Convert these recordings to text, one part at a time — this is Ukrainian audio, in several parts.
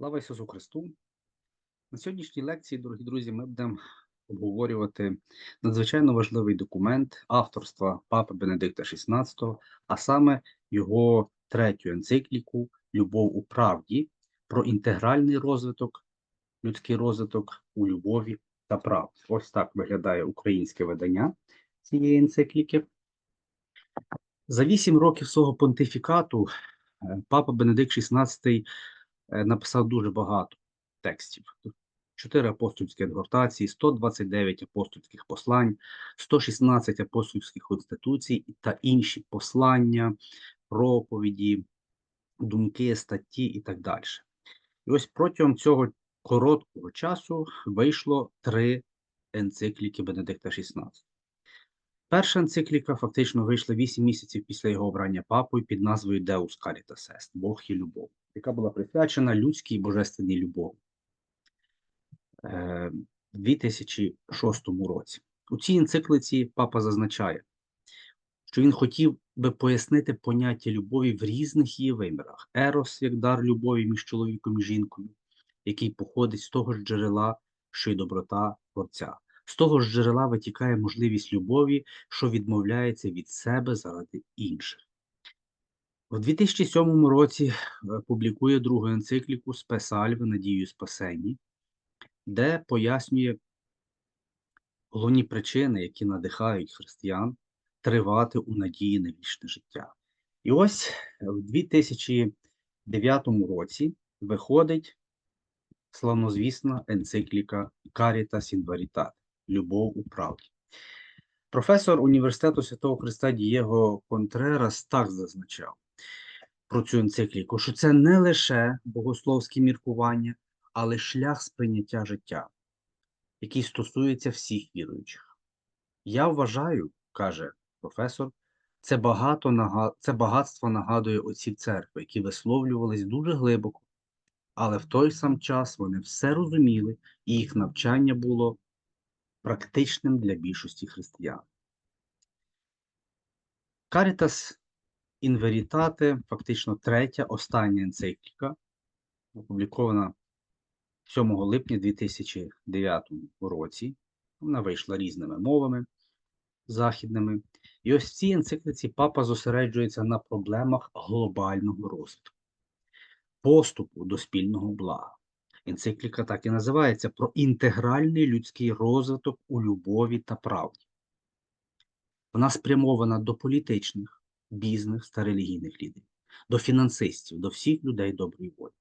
Слава Ісусу Христу! На сьогоднішній лекції, дорогі друзі, ми будемо обговорювати надзвичайно важливий документ авторства Папи Бенедикта XVI, а саме його третю енцикліку Любов у правді про інтегральний розвиток, людський розвиток у любові та правді. Ось так виглядає українське видання цієї енцикліки. За вісім років свого понтифікату е, Папа Бенедикт XVI написав дуже багато текстів. Чотири апостольські адгортації, 129 апостольських послань, 116 апостольських конституцій та інші послання, проповіді, думки, статті і так далі. І ось протягом цього короткого часу вийшло три енцикліки Бенедикта XVI. Перша енцикліка фактично вийшла 8 місяців після його обрання папою під назвою Deus Caritas Est – Бог і любов, яка була присвячена людській божественній любові е, в 2006 році. У цій енциклиці папа зазначає, що він хотів би пояснити поняття любові в різних її вимірах. Ерос як дар любові між чоловіком і жінкою, який походить з того ж джерела, що й доброта Творця. З того ж джерела витікає можливість любові, що відмовляється від себе заради інших. У 2007 році е, публікує другу енцикліку Спесальви Надією Спасенні, де пояснює головні причини, які надихають християн тривати у надії на вічне життя. І ось в 2009 році виходить славнозвісна енцикліка Caritas in Veritate Любов у правді. Професор університету Святого Христа Дієго Контрерас так зазначав про цю енцикліку, що це не лише богословські міркування, але шлях сприйняття життя, який стосується всіх віруючих. Я вважаю, каже професор, це багато це багатство нагадує отців церкви, які висловлювались дуже глибоко, але в той сам час вони все розуміли, і їх навчання було практичним для більшості християн. Caritas Veritate, фактично третя, остання енцикліка, опублікована 7 липня 2009 році. Вона вийшла різними мовами західними. І ось в цій енцикліці папа зосереджується на проблемах глобального розвитку, поступу до спільного блага. Енцикліка так і називається про інтегральний людський розвиток у любові та правді. Вона спрямована до політичних, бізнес та релігійних лідерів, до фінансистів, до всіх людей доброї волі.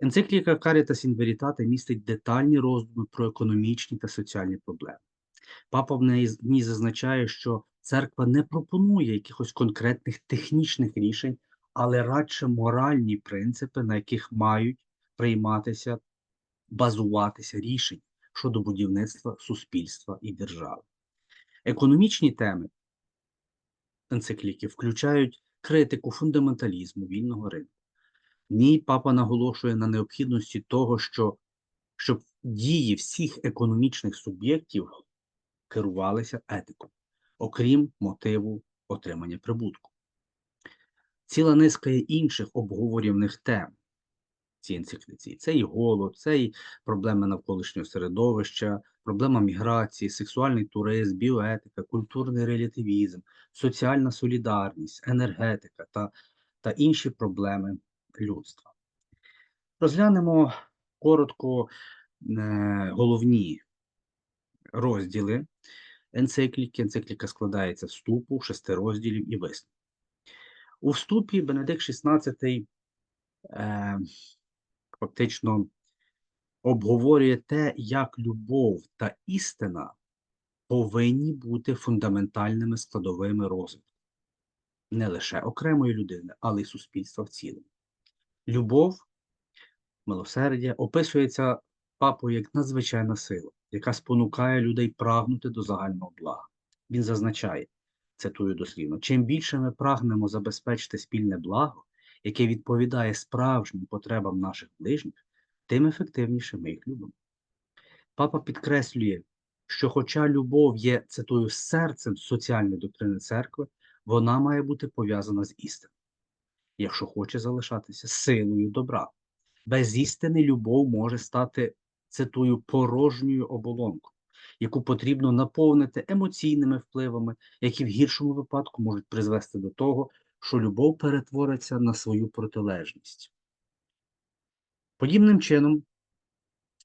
Енцикліка Caritas in Veritate містить детальні роздуми про економічні та соціальні проблеми. Папа в ній зазначає, що церква не пропонує якихось конкретних технічних рішень, але радше моральні принципи, на яких мають прийматися, базуватися рішень щодо будівництва суспільства і держави. Економічні теми енцикліки включають критику фундаменталізму вільного ринку. В ній папа наголошує на необхідності того, що, щоб дії всіх економічних суб'єктів керувалися етикою, окрім мотиву отримання прибутку. Ціла низка є інших обговорюваних тем цій енцикліці. Це і голод, це і проблеми навколишнього середовища, проблема міграції, сексуальний туризм, біоетика, культурний релятивізм, соціальна солідарність, енергетика та, та інші проблеми людства. Розглянемо коротко е, головні розділи енцикліки. Енцикліка складається вступу, шести розділів і висновку. У вступі Бенедикт XVI е, фактично обговорює те, як любов та істина повинні бути фундаментальними складовими розвитку не лише окремої людини, але й суспільства в цілому. Любов, милосердя описується папою як надзвичайна сила, яка спонукає людей прагнути до загального блага. Він зазначає, цитую дослівно, чим більше ми прагнемо забезпечити спільне благо, яке відповідає справжнім потребам наших ближніх, тим ефективніше ми їх любимо. Папа підкреслює, що, хоча любов є, цитую, серцем соціальної доктрини церкви, вона має бути пов'язана з істиною, якщо хоче залишатися силою добра. Без істини любов може стати, цитую, порожньою оболонкою, яку потрібно наповнити емоційними впливами, які в гіршому випадку можуть призвести до того, що любов перетвориться на свою протилежність. Подібним чином,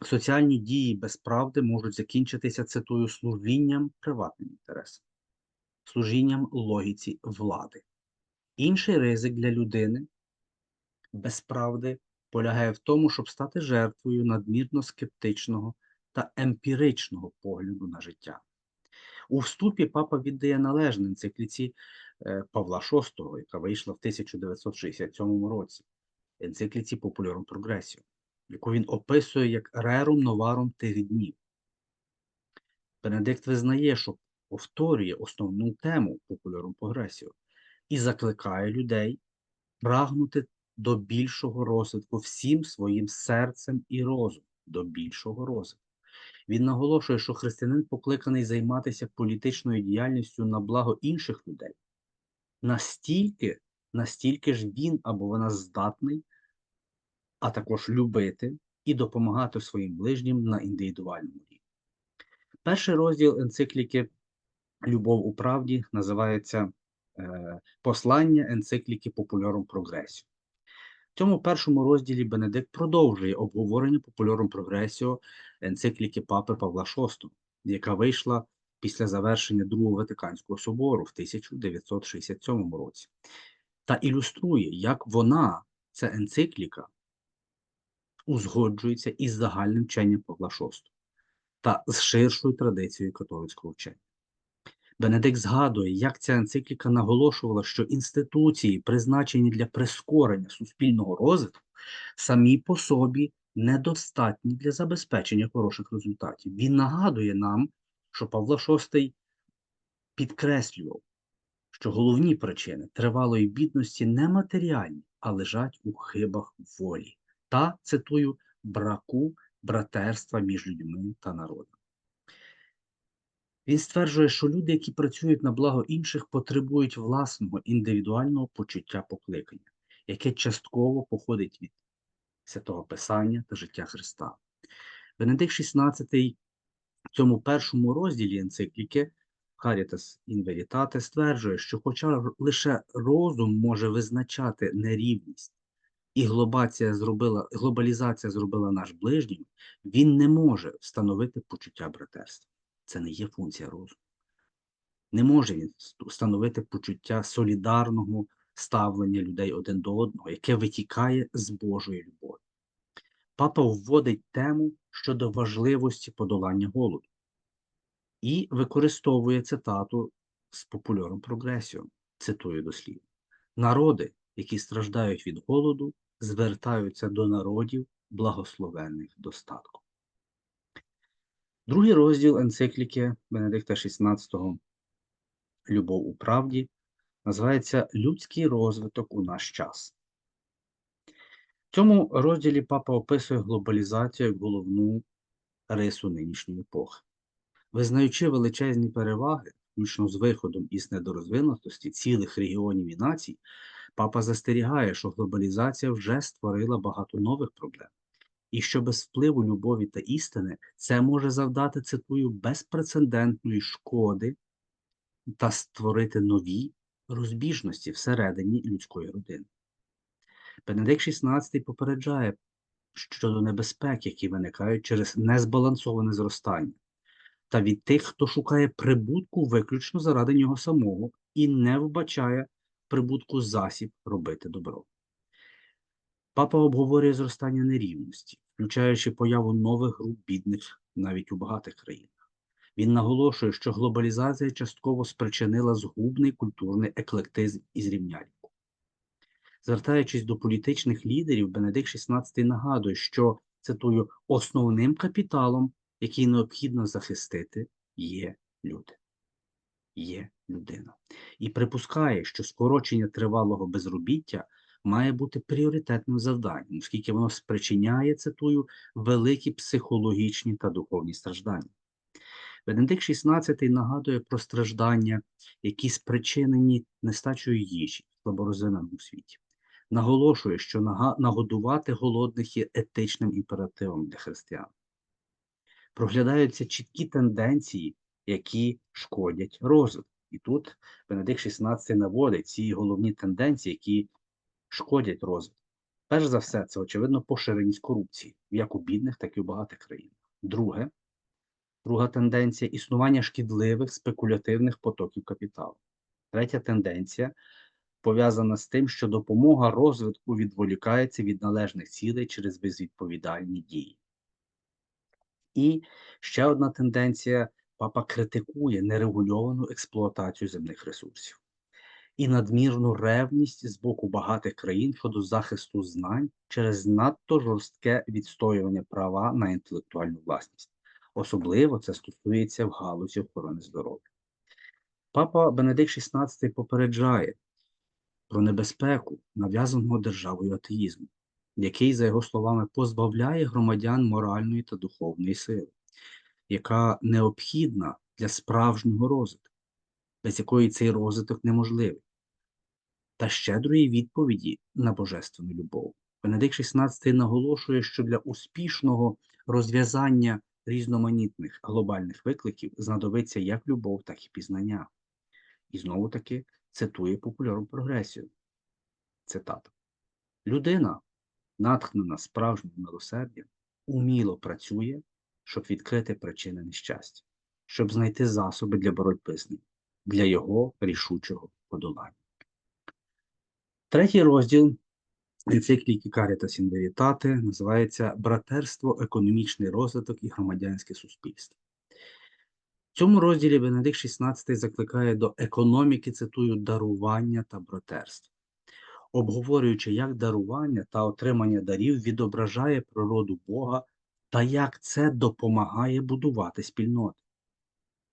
соціальні дії без правди можуть закінчитися, цитую, служінням приватним інтересам, служінням логіці влади. Інший ризик для людини без правди полягає в тому, щоб стати жертвою надмірно скептичного та емпіричного погляду на життя. У вступі папа віддає належне енцикліці е, Павла VI, яка вийшла в 1967 році, енцикліці Популяром Прогресіо, яку він описує як рерум новарум тих днів. Бенедикт визнає, що повторює основну тему Популярум Прогресіо і закликає людей прагнути до більшого розвитку всім своїм серцем і розумом, до більшого розвитку. Він наголошує, що християнин покликаний займатися політичною діяльністю на благо інших людей. Настільки, настільки ж він або вона здатний, а також любити і допомагати своїм ближнім на індивідуальному рівні. Перший розділ енцикліки Любов у правді називається е, Послання енцикліки Популяром Прогресію. В цьому першому розділі Бенедикт продовжує обговорення популяром прогресіо енцикліки Папи Павла VI, яка вийшла після завершення Другого Ватиканського собору в 1967 році, та ілюструє, як вона, ця енцикліка, узгоджується із загальним вченням Павла VI та з ширшою традицією католицького вчення. Бенедикт згадує, як ця енцикліка наголошувала, що інституції, призначені для прискорення суспільного розвитку, самі по собі недостатні для забезпечення хороших результатів. Він нагадує нам, що Павло VI підкреслював, що головні причини тривалої бідності не матеріальні, а лежать у хибах волі та, цитую, браку братерства між людьми та народом. Він стверджує, що люди, які працюють на благо інших, потребують власного індивідуального почуття покликання, яке частково походить від святого Писання та життя Христа. Бенедикт XVI в цьому першому розділі енцикліки Caritas in Veritate стверджує, що, хоча лише розум може визначати нерівність, і глобація зробила, глобалізація зробила наш ближнім, він не може встановити почуття братерства. Це не є функція розуму. Не може він встановити почуття солідарного ставлення людей один до одного, яке витікає з Божої любові. Папа вводить тему щодо важливості подолання голоду і використовує цитату з популяром прогресіо, цитую дослівно. Народи, які страждають від голоду, звертаються до народів благословенних достатком. Другий розділ енцикліки Бенедикта XVI Любов у правді називається Людський розвиток у наш час. В цьому розділі папа описує глобалізацію як головну рису нинішньої епохи. Визнаючи величезні переваги, включно з виходом із недорозвинутості цілих регіонів і націй, папа застерігає, що глобалізація вже створила багато нових проблем і що без впливу любові та істини це може завдати, цитую, безпрецедентної шкоди та створити нові розбіжності всередині людської родини. Бенедикт XVI попереджає щодо небезпек, які виникають через незбалансоване зростання, та від тих, хто шукає прибутку виключно заради нього самого і не вбачає прибутку засіб робити добро. Папа обговорює зростання нерівності, включаючи появу нових груп бідних навіть у багатих країнах. Він наголошує, що глобалізація частково спричинила згубний культурний еклектизм і зрівняльку. Звертаючись до політичних лідерів, Бенедикт XVI нагадує, що цитую, основним капіталом, який необхідно захистити, є люди, є людина. І припускає, що скорочення тривалого безробіття має бути пріоритетним завданням, оскільки воно спричиняє, цитую, великі психологічні та духовні страждання. Бенедикт XVI нагадує про страждання, які спричинені нестачою їжі в слаборозвиненому світі. наголошує, що нагодувати голодних є етичним імперативом для християн. Проглядаються чіткі тенденції, які шкодять розвитку. І тут Бенедикт XVI наводить ці головні тенденції, які шкодять розвитку. Перш за все, це очевидно поширеність корупції, як у бідних, так і у багатих країнах. Друге, друга тенденція існування шкідливих спекулятивних потоків капіталу. Третя тенденція пов'язана з тим, що допомога розвитку відволікається від належних цілей через безвідповідальні дії. І ще одна тенденція: папа критикує нерегульовану експлуатацію земних ресурсів і надмірну ревність з боку багатих країн щодо захисту знань через надто жорстке відстоювання права на інтелектуальну власність. Особливо це стосується в галузі охорони здоров'я. Папа Бенедикт XVI попереджає про небезпеку нав'язаного державою атеїзму, який, за його словами, позбавляє громадян моральної та духовної сили, яка необхідна для справжнього розвитку, без якої цей розвиток неможливий, та щедрої відповіді на божественну любов. Бенедикт XVI наголошує, що для успішного розв'язання різноманітних глобальних викликів знадобиться як любов, так і пізнання. І знову таки цитує популярну прогресію. Цитата. Людина, натхнена справжнім милосердям, уміло працює, щоб відкрити причини нещастя, щоб знайти засоби для боротьби з ним, для його рішучого подолання. Третій розділ енцикліки in Veritate називається Братерство, економічний розвиток і громадянське суспільство. В цьому розділі Бенедикт XVI закликає до економіки, цитую, дарування та братерства, обговорюючи, як дарування та отримання дарів відображає природу Бога та як це допомагає будувати спільноти.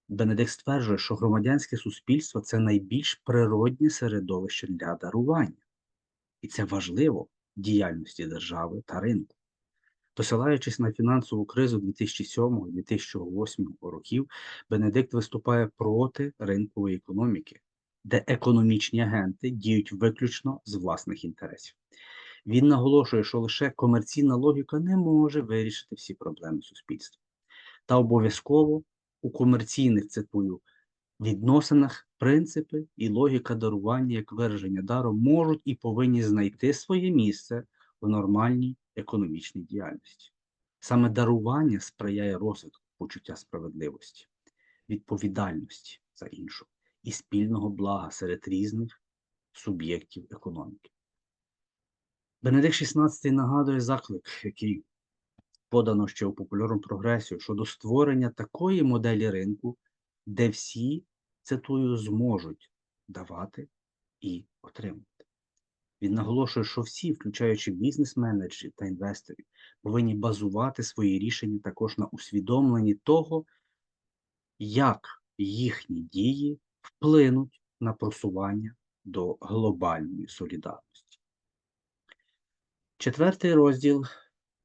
Бенедикт стверджує, що громадянське суспільство це найбільш природнє середовище для дарування, і це важливо в діяльності держави та ринку. Посилаючись на фінансову кризу 2007-2008 років, Бенедикт виступає проти ринкової економіки, де економічні агенти діють виключно з власних інтересів. Він наголошує, що лише комерційна логіка не може вирішити всі проблеми суспільства. Та обов'язково у комерційних цитую відносинах принципи і логіка дарування як вираження дару можуть і повинні знайти своє місце в нормальній економічній діяльності. Саме дарування сприяє розвитку почуття справедливості, відповідальності за іншу і спільного блага серед різних суб'єктів економіки. Бенедикт XVI нагадує заклик, який подано ще у популярну прогресію щодо створення такої моделі ринку, де всі, цитую, зможуть давати і отримувати. Він наголошує, що всі, включаючи бізнес-менеджерів та інвесторів, повинні базувати свої рішення також на усвідомленні того, як їхні дії вплинуть на просування до глобальної солідарності. Четвертий розділ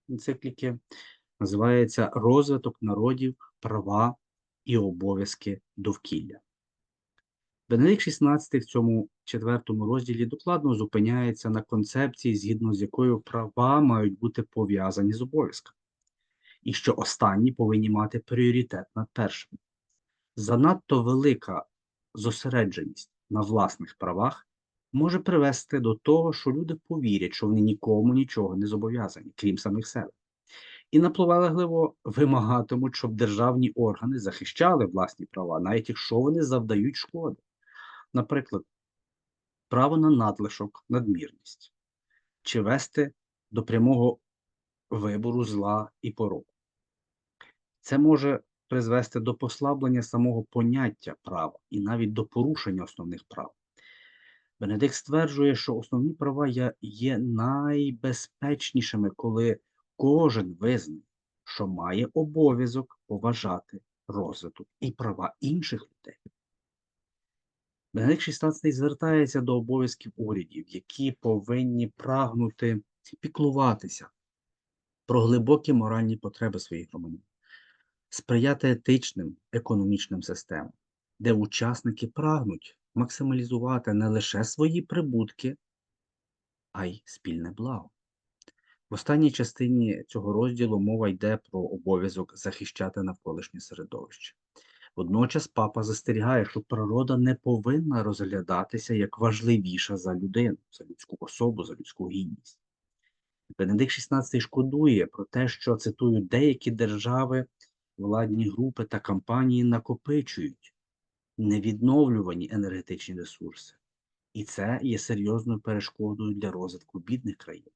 енцикліки називається Розвиток народів, права і обов'язки довкілля. Бенедикт XVI в цьому четвертому розділі докладно зупиняється на концепції, згідно з якою права мають бути пов'язані з обов'язками, і що останні повинні мати пріоритет над першими. Занадто велика зосередженість на власних правах може привести до того, що люди повірять, що вони нікому нічого не зобов'язані, крім самих себе. І наполегливо вимагатимуть, щоб державні органи захищали власні права, навіть якщо вони завдають шкоди. Наприклад, право на надлишок, надмірність, чи вести до прямого вибору зла і пороку. Це може призвести до послаблення самого поняття права і навіть до порушення основних прав. Бенедикт стверджує, що основні права є, найбезпечнішими, коли кожен визнає, що має обов'язок поважати розвиток і права інших людей. Бенедикт XVI звертається до обов'язків урядів, які повинні прагнути піклуватися про глибокі моральні потреби своїх громадян, сприяти етичним економічним системам, де учасники прагнуть максималізувати не лише свої прибутки, а й спільне благо. В останній частині цього розділу мова йде про обов'язок захищати навколишнє середовище. Водночас папа застерігає, що природа не повинна розглядатися як важливіша за людину, за людську особу, за людську гідність. Бенедикт XVI шкодує про те, що цитую, деякі держави, владні групи та компанії накопичують невідновлювані енергетичні ресурси, і це є серйозною перешкодою для розвитку бідних країн.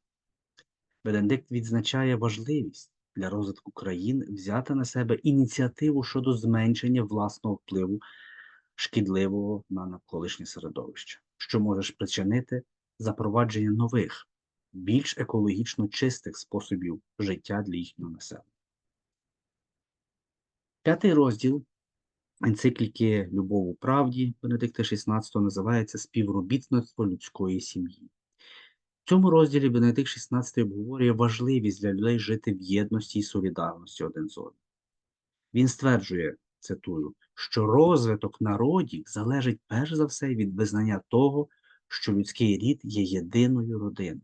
Бенедикт відзначає важливість для розвитку країн взяти на себе ініціативу щодо зменшення власного впливу шкідливого на навколишнє середовище, що може спричинити запровадження нових, більш екологічно чистих способів життя для їхнього населення. П'ятий розділ енцикліки Любов у правді Бенедикта XVI називається Співробітництво людської сім'ї. В цьому розділі Бенедикт XVI обговорює важливість для людей жити в єдності і солідарності один з одним. Він стверджує, цитую, що розвиток народів залежить перш за все від визнання того, що людський рід є єдиною родиною.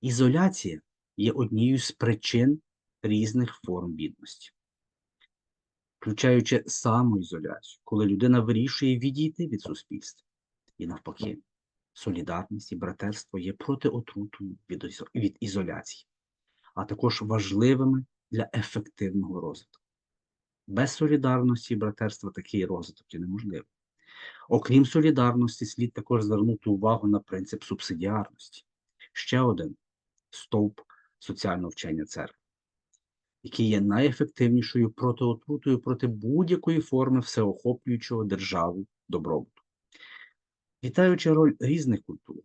Ізоляція є однією з причин різних форм бідності, включаючи самоізоляцію, коли людина вирішує відійти від суспільства і навпаки солідарність і братерство є протиотрутою від, від ізоляції, а також важливими для ефективного розвитку. Без солідарності і братерства такий розвиток є неможливий. Окрім солідарності, слід також звернути увагу на принцип субсидіарності. Ще один стовп соціального вчення церкви, який є найефективнішою протиотрутою проти будь-якої форми всеохоплюючого державу добробуту. Вітаючи роль різних культур,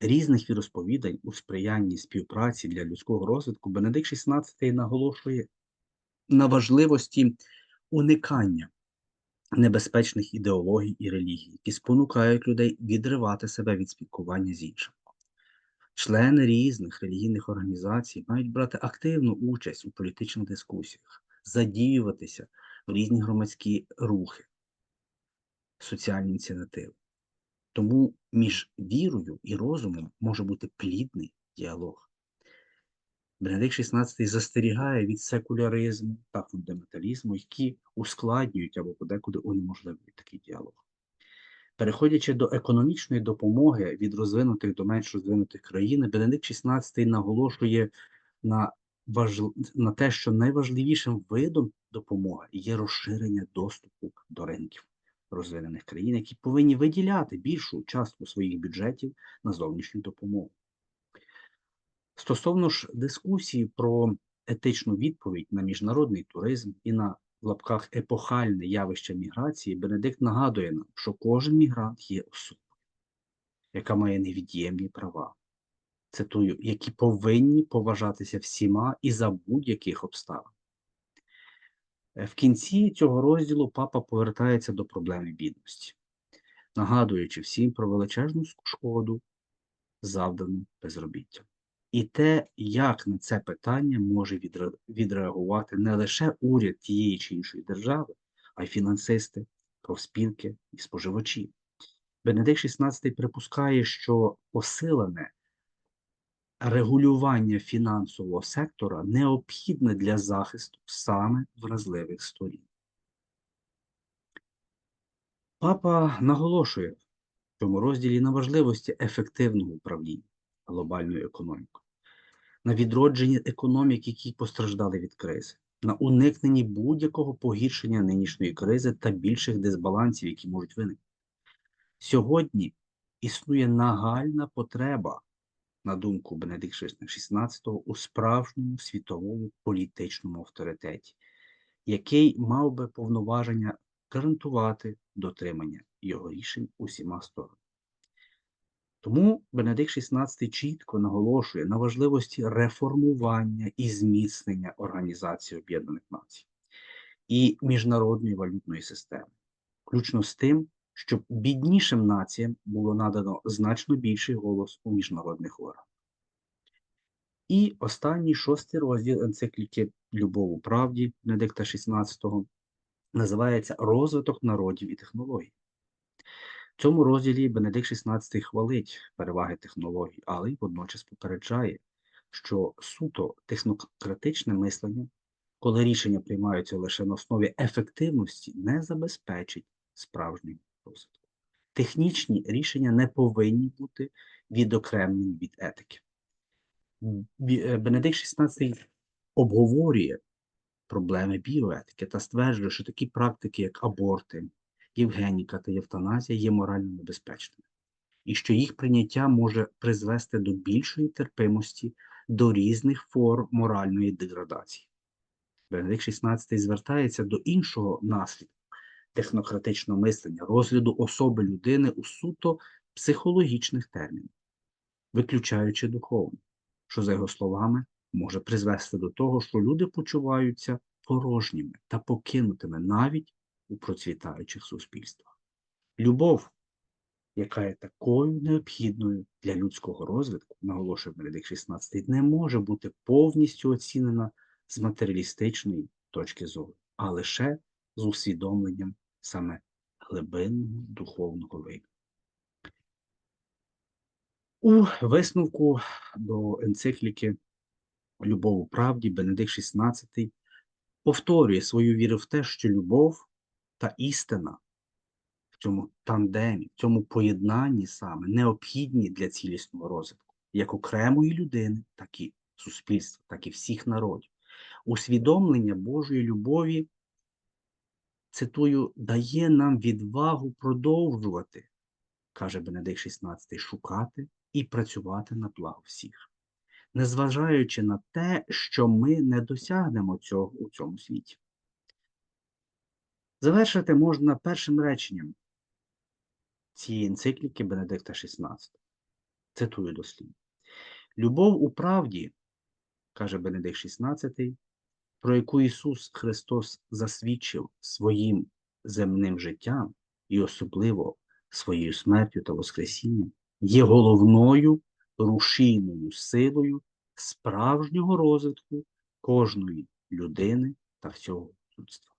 різних віросповідань у сприянні співпраці для людського розвитку, Бенедикт XVI наголошує на важливості уникання небезпечних ідеологій і релігій, які спонукають людей відривати себе від спілкування з іншим. Члени різних релігійних організацій мають брати активну участь у політичних дискусіях, задіюватися в різні громадські рухи, соціальні ініціативи. Тому між вірою і розумом може бути плідний діалог. Бенедикт XVI застерігає від секуляризму та фундаменталізму, які ускладнюють або подекуди унеможливлюють такий діалог. Переходячи до економічної допомоги від розвинутих до менш розвинутих країн, Бенедикт XVI наголошує на важ... на те, що найважливішим видом допомоги є розширення доступу до ринків розвинених країн, які повинні виділяти більшу частку своїх бюджетів на зовнішню допомогу. Стосовно ж дискусії про етичну відповідь на міжнародний туризм і на в лапках епохальне явище міграції, Бенедикт нагадує нам, що кожен мігрант є особою, яка має невід'ємні права. Цитую, які повинні поважатися всіма і за будь-яких обставин. Е, в кінці цього розділу папа повертається до проблеми бідності, нагадуючи всім про величезну шкоду, завдану безробіттям. І те, як на це питання може відреагувати не лише уряд тієї чи іншої держави, а й фінансисти, профспілки і споживачі. Бенедикт XVI припускає, що посилене регулювання фінансового сектора необхідне для захисту саме вразливих сторін. Папа наголошує в цьому розділі на важливості ефективного управління глобальною економікою, на відродженні економік, які постраждали від кризи, на уникненні будь-якого погіршення нинішньої кризи та більших дисбалансів, які можуть виникнути. Сьогодні існує нагальна потреба на думку Бенедикта XVI, у справжньому світовому політичному авторитеті, який мав би повноваження гарантувати дотримання його рішень усіма сторонами. Тому Бенедикт XVI чітко наголошує на важливості реформування і зміцнення Організації Об'єднаних Націй і міжнародної валютної системи, включно з тим, щоб біднішим націям було надано значно більший голос у міжнародних органах. І останній шостий розділ енцикліки Любов у правді Бенедикта XVI називається Розвиток народів і технологій. В цьому розділі Бенедикт XVI хвалить переваги технологій, але й водночас попереджає, що суто технократичне мислення, коли рішення приймаються лише на основі ефективності, не забезпечить справжнього розвитку. Технічні рішення не повинні бути відокремлені від етики. Е, Бенедикт XVI обговорює проблеми біоетики та стверджує, що такі практики, як аборти, євгеніка та євтаназія, є морально небезпечними, і що їх прийняття може призвести до більшої терпимості до різних форм моральної деградації. Бенедикт XVI звертається до іншого наслідку технократичного мислення, розгляду особи людини у суто психологічних термінах, виключаючи духовне, що, за його словами, може призвести до того, що люди почуваються порожніми та покинутими навіть у процвітаючих суспільствах. Любов, яка є такою необхідною для людського розвитку, наголошує Бенедикт XVI, не може бути повністю оцінена з матеріалістичної точки зору, а лише з усвідомленням саме глибинного духовного виміру. У висновку до енцикліки Любов у правді Бенедикт XVI повторює свою віру в те, що любов та істина в цьому тандемі, в цьому поєднанні саме необхідні для цілісного розвитку як окремої людини, так і суспільства, так і всіх народів. Усвідомлення Божої любові, цитую, дає нам відвагу продовжувати, каже Бенедикт XVI, шукати і працювати на благо всіх, незважаючи на те, що ми не досягнемо цього у цьому світі. Завершити можна першим реченням цієї енцикліки Бенедикта XVI. Цитую дослівно. Любов у правді, каже Бенедикт XVI, про яку Ісус Христос засвідчив своїм земним життям і особливо своєю смертю та Воскресінням, є головною рушійною силою справжнього розвитку кожної людини та всього людства.